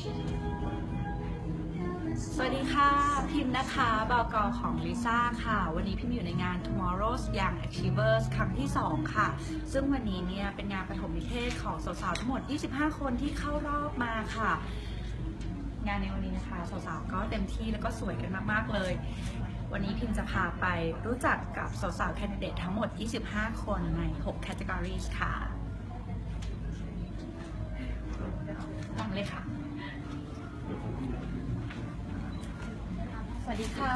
สวัสดีค่ะ พิมพ์นะคะบกอของลิซ่าค่ะ วันนี้พิมพ์อยู่ในงาน Tomorrow's Young Achievers ครั้งที่ 2 ค่ะ ซึ่งวันนี้เนี่ยเป็นงานประถมนิเทศของสาวๆทั้งหมด 25 คนที่เข้ารอบมาค่ะ งานในวันนี้นะคะสาวๆก็เต็มที่แล้วก็สวยกันมากๆเลย วันนี้พิมพ์จะพาไปรู้จักกับสาวๆแคนดิเดตทั้งหมด 25 คนใน 6 categories ค่ะฟังเลยค่ะ สวัสดีค่ะ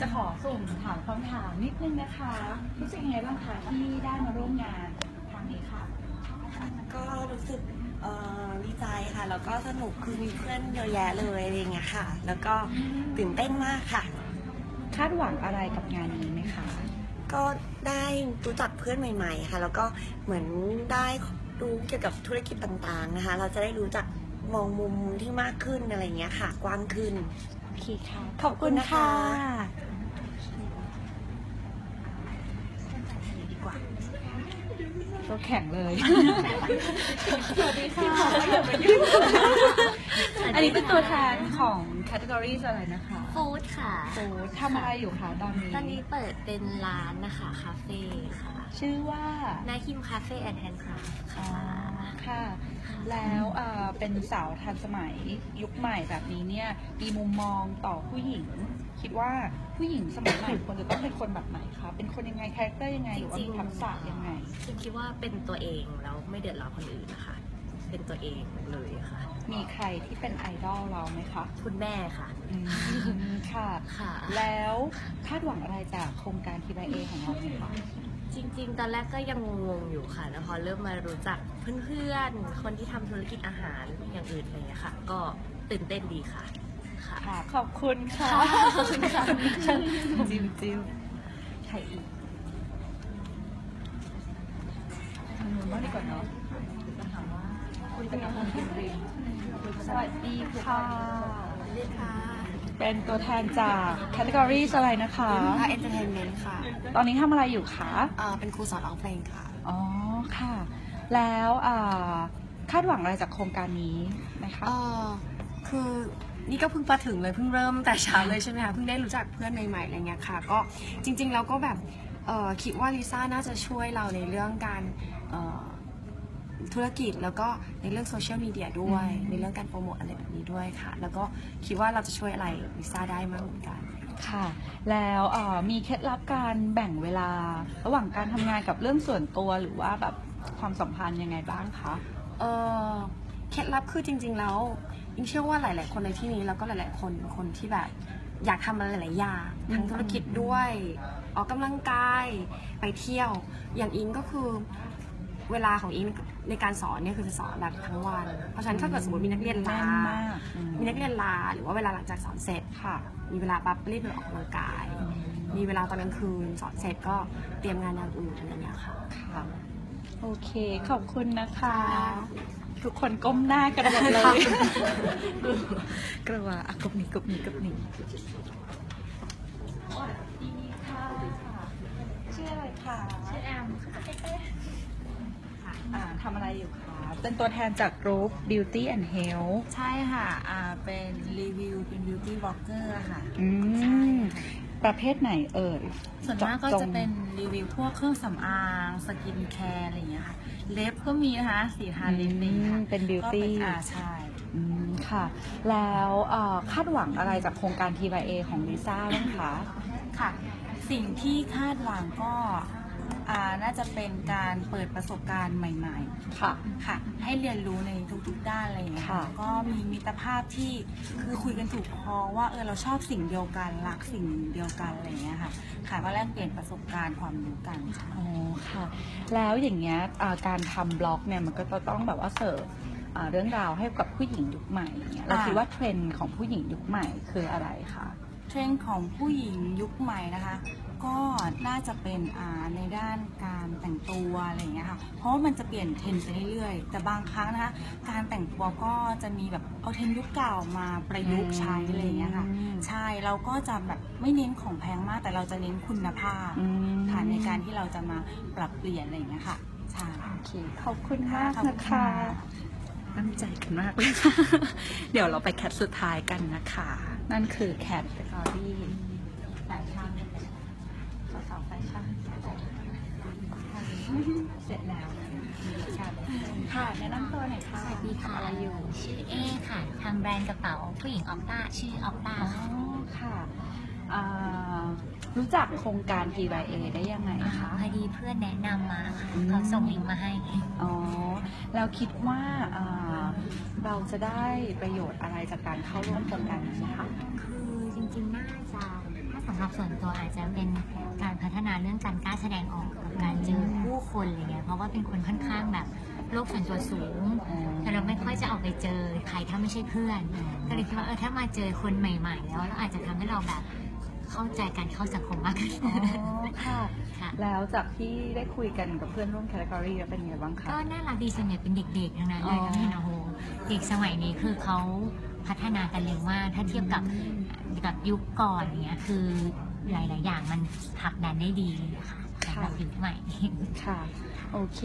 จะขอสุ่มถามคำถามนิดนึงนะคะ รู้สึกยังไงบ้างคะที่ได้มาร่วมงานครั้งนี้ค่ะ ก็รู้สึกเอ่อดีใจค่ะ แล้วก็สนุกคือมีเพื่อนเยอะแยะเลยอะไรอย่างเงี้ยค่ะ แล้วก็ตื่นเต้นมากค่ะ คาดหวังอะไรกับงานนี้ไหมคะ ก็ได้รู้จักเพื่อนใหม่ ๆ ค่ะ แล้วก็เหมือนได้รู้เกี่ยวกับธุรกิจต่างๆนะคะ เราจะได้รู้จัก มองมุมที่มากขึ้นอะไรอย่างเงี้ยค่ะ กว้างขึ้น โอเคค่ะ ขอบคุณค่ะ ดีกว่า ตัวแข็งเลย สวัสดีค่ะ อันนี้เป็นตัวแทนของ categories อะไรนะคะฟู้ดค่ะโอ้ทำอะไรอยู่คะตอนนี้ ตอนนี้เปิดเป็นร้านนะคะคาเฟ่ค่ะ ชื่อว่านาคิมคาเฟ่แอนด์แฮนด์คราฟอ๋อค่ะค่ะ แล้วเอ่อเป็นสาวทันสมัยยุคใหม่แบบนี้เนี่ยมีมุมมองต่อผู้หญิง คิดว่าผู้หญิงสมัยใหม่ควรจะต้องเป็นคนแบบไหนคะเป็นคนยังไงคาแรคเตอร์ยังไงหรือว่ามีทักษะยังไงคิมคิดว่าเป็นตัวเองแล้วไม่เดือดร้อนคนอื่นนะคะ เป็นตัวเองเลยค่ะ มีใครที่เป็นไอดอลเราไหมคะคุณแม่ค่ะอืมค่ะ ค่ะ แล้วคาดหวังอะไรจากโครงการ TBA ของเราไหมคะ จริงๆ ตอนแรกก็ยังงงๆอยู่ค่ะแล้วพอเริ่มมารู้จักเพื่อนๆ คนที่ทำธุรกิจอาหารอย่างอื่นอะไรอย่างเงี้ยค่ะ ก็ตื่นเต้นดีค่ะ ค่ะ ค่ะ ขอบคุณค่ะขอบคุณค่ะจิวจิวใครอีกทางนู้นบ้างดีกว่าเนาะจะถามว่าคุยกันกับคนริมริม สวัสดีค่ะสวัสดีค่ะ เป็นตัวแทนจาก categories อะไรนะคะ ค่ะ entertainment ค่ะตอนนี้ทำอะไรอยู่คะเอ่อเป็นครูสอนร้องเพลงค่ะ อ๋อค่ะ แล้วอ่าคาดหวังอะไรจากโครงการนี้ไหมคะ เออคือนี่ก็เพิ่งมาถึงเลยเพิ่งเริ่มแต่เช้าเลยใช่ไหมคะเพิ่งได้รู้จักเพื่อนใหม่ๆอะไรเงี้ยค่ะ ก็จริงๆเราก็แบบเอ่อคิดว่าลิซ่าน่าจะช่วยเราในเรื่องการเอ่อ ธุรกิจแล้วก็ในเรื่องโซเชียลมีเดียด้วยอืมในเรื่องการโปรโมทอะไรแบบนี้ด้วยค่ะ แล้วก็คิดว่าเราจะช่วยอะไรลิซ่าได้มากเหมือนกัน ค่ะ แล้วเอ่อมีเคล็ดลับการแบ่งเวลา ระหว่างการทำงานกับเรื่องส่วนตัวหรือว่าแบบความสัมพันธ์ยังไงบ้างคะเออเคล็ดลับคือจริง ๆ แล้วอิงเชื่อว่าหลาย ๆ คนในที่นี้แล้วก็หลาย ๆ คนคนที่แบบอยากทำอะไรหลายๆอย่างอืมทั้งธุรกิจด้วย ออกกำลังกายไปเที่ยว อย่างอิงก็คือ เวลาของอิงในการสอนเนี่ยคือจะสอนแบบทั้งวัน เพราะฉะนั้นถ้าเกิดสมมติมีนักเรียนลาแน่นมากอืมมีนักเรียนลาหรือว่าเวลาหลังจากสอนเสร็จค่ะ มีเวลาปั๊บรีบไปออกกำลังกาย มีเวลาตอนกลางคืนสอนเสร็จก็เตรียมงานอย่างอื่นอะไรอย่างเงี้ยค่ะค่ะโอเค ขอบคุณนะคะ ทุกคนก้มหน้ากันหมดเลยกลัวอะกบหนีกบหนีกบหนีสวัสดีค่ะชื่ออะไรคะชื่อแอมค่ะ อ่าทำอะไรอยู่คะเป็นตัวแทนจากกรุ๊ป Beauty and Health ใช่ค่ะอ่าเป็นรีวิวเป็นบิวตี้บล็อกเกอร์ค่ะอืใช่ม ค่ะประเภทไหนเอ่ยส่วนมากก็เจาะจจะงเป็นรีวิวพวกเครื่องสำอางสกินแคร์อะไรอย่างเงี้ยค่ะ เล็บก็มีนะคะสีทาเล็บอะไรอย่างเงี้ยค่ะอืมเป็น ก็ beauty อ่าใช่ อืมค่ะ แล้วเอ่อคาดหวังอะไรจากโครงการ TYA ของลิซ่าบ้างคะ ค่ะ สิ่งที่คาดหวังก็อ่าน่าจะเป็นการเปิดประสบการณ์ใหม่ค่ะ ๆ ค่ะ ให้เรียนรู้ในทุกๆด้านอะไรอย่างเงี้ยค่ะแล้วก็มีมิตรภาพที่คือคุยกันถูกคอว่าเออเราชอบสิ่งเดียวกันรักสิ่งเดียวกันอะไรอย่างเงี้ยค่ะ ค่ะก็แลกเปลี่ยนประสบการณ์ความรู้กันค่ะ อ๋อค่ะ แล้วอย่างเงี้ยอ่าการทำบล็อกเนี่ยมันก็จะต้องแบบว่าเสิร์ฟอ่าเรื่องราวให้กับผู้หญิงยุคใหม่อย่างเงี้ยเราอ่า คิดว่าเทรนด์ของผู้หญิงยุคใหม่คืออะไรคะ เทรนด์ของผู้หญิงยุคใหม่นะคะ ก็น่าจะเป็นอ่าในด้านการแต่งตัวอะไรอย่างเงี้ยค่ะ เพราะว่ามันจะเปลี่ยนเทรนด์ไปเรื่อยๆ แต่บางครั้งนะคะ การแต่งตัวก็จะมีแบบเอาเทรนด์ยุคเก่ามาประยุกต์ใช้อะไรอย่างเงี้ยค่ะอืมใช่ เราก็จะแบบไม่เน้นของแพงมาก แต่เราจะเน้นคุณภาพอืมค่ะในการที่เราจะมาปรับเปลี่ยนอะไรอย่างเงี้ยค่ะ ใช่ โอเค ขอบคุณมากขอบคุณนะคะค่ะตั้งใจกันมากเลยค่ะเดี๋ยวเราไปแคทสุดท้ายกันนะคะ นั่นคือแคทสตอรี่แฟชั่นสาวๆแฟชั่นเสร็จแล้วค่ะแนะนำตัวหน่อยค่ะสวัสดีค่ะทำอะไรอยู่ชื่อเอค่ะทำแบรนด์กระเป๋าผู้หญิงออฟต้าชื่อออฟต้าอ๋อค่ะอ่า รู้จักโครงการ PYA ได้ยังไงคะ พอดีเพื่อนแนะนำมาค่ะอืม เขาส่งลิงก์มาให้ อ๋อแล้วคิดว่าอ่าเราจะได้ประโยชน์อะไรจากการเข้าร่วมโครงการนี้คะ คือจริงๆ น่าจะถ้าสำหรับส่วนตัวอาจจะเป็นการพัฒนาเรื่องการกล้าแสดงออกกับการเจอผู้คนอะไรเงี้ยเพราะว่าเป็นคนค่อนข้างแบบโลกส่วนตัวสูง แต่เราไม่ค่อยจะออกไปเจอใครถ้าไม่ใช่เพื่อน ก็เลยคิดว่าเออถ้ามาเจอคนใหม่ ๆ แล้วเราอาจจะทำให้เราแบบ เข้าใจการเข้าสังคมมากขึ้นอ๋อค่ะ ค่ะ แล้วจากที่ได้คุยกันกับเพื่อนร่วมแคตตากรีแล้วเป็นไงบ้างคะ ก็น่ารักดีส่วนใหญ่เป็นเด็กๆทั้งนั้นเลยอ๋อนะพี่นะโฮเด็กสมัยนี้คือเขาพัฒนากันเร็วมากถ้าเทียบกับกับยุคก่อนเนี้ยคือหลาย ๆ อย่างมันผลักดันได้ดีค่ะสำหรับยุคใหม่ ค่ะ โอเค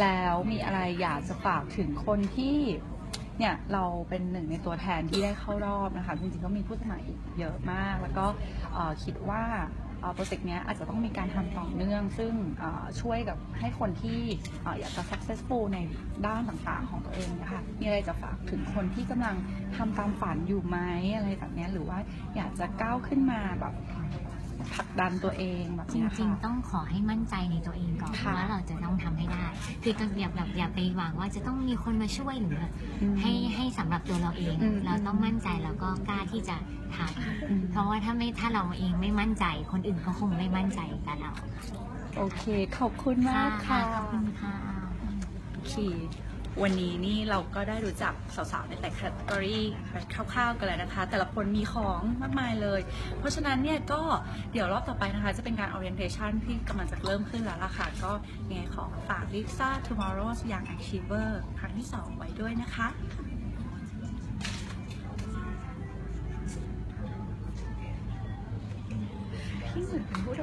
แล้วมีอะไรอยากจะฝากถึงคนที่ เนี่ยเราเป็นหนึ่งในตัวแทนที่ได้เข้ารอบนะคะจริงๆก็มีผู้สมัครอีกเยอะมาก แล้วก็คิดว่าโปรเจกต์เนี้ยอาจจะต้องมีการทำต่อเนื่อง ซึ่งช่วยกับให้คนที่อยากจะ successful ในด้านต่างๆของตัวเองนะคะมีอะไรจะฝากถึงคนที่กำลังทำตามฝันอยู่ไหมอะไรแบบนี้หรือว่าอยากจะก้าวขึ้นมาแบบ ผลักดันตัวเองแบบจเนี้ยริงค่ะ ๆ ต้องขอให้มั่นใจในตัวเองก่อนค่ะ ว่าเราจะต้องทำให้ได้ คือต้องอย่าแบบอย่าไปหวังว่าจะต้องมีคนมาช่วยหรืออืม ให้ให้สำหรับตัวเราเอง อืม เราต้องมั่นใจแล้วก็กล้าที่จะทอืมำเพราะว่าถ้าไม่ถ้าเราเองไม่มั่นใจ คนอื่นก็คงไม่มั่นใจกับเราโอเค ขอบคุณมากค่ะ ขอบคุณค่ะ โอเค วันนี้นี่เราก็ได้รู้จักสาวๆในแต่แคตตากรีคร่าวๆกันแล้วนะคะ แต่ละคนมีของมากมายเลย เพราะฉะนั้นเนี่ยก็เดี๋ยวรอบต่อไปนะคะ จะเป็นการ orientation ที่กำลังจะเริ่มขึ้นแล้วล่ะค่ะ ก็ยังไงขอฝาก Lisa Tomorrow's Young Achiever ครั้งที่ 2 ไว้ด้วยนะคะพี่เหมือนเป็นผู้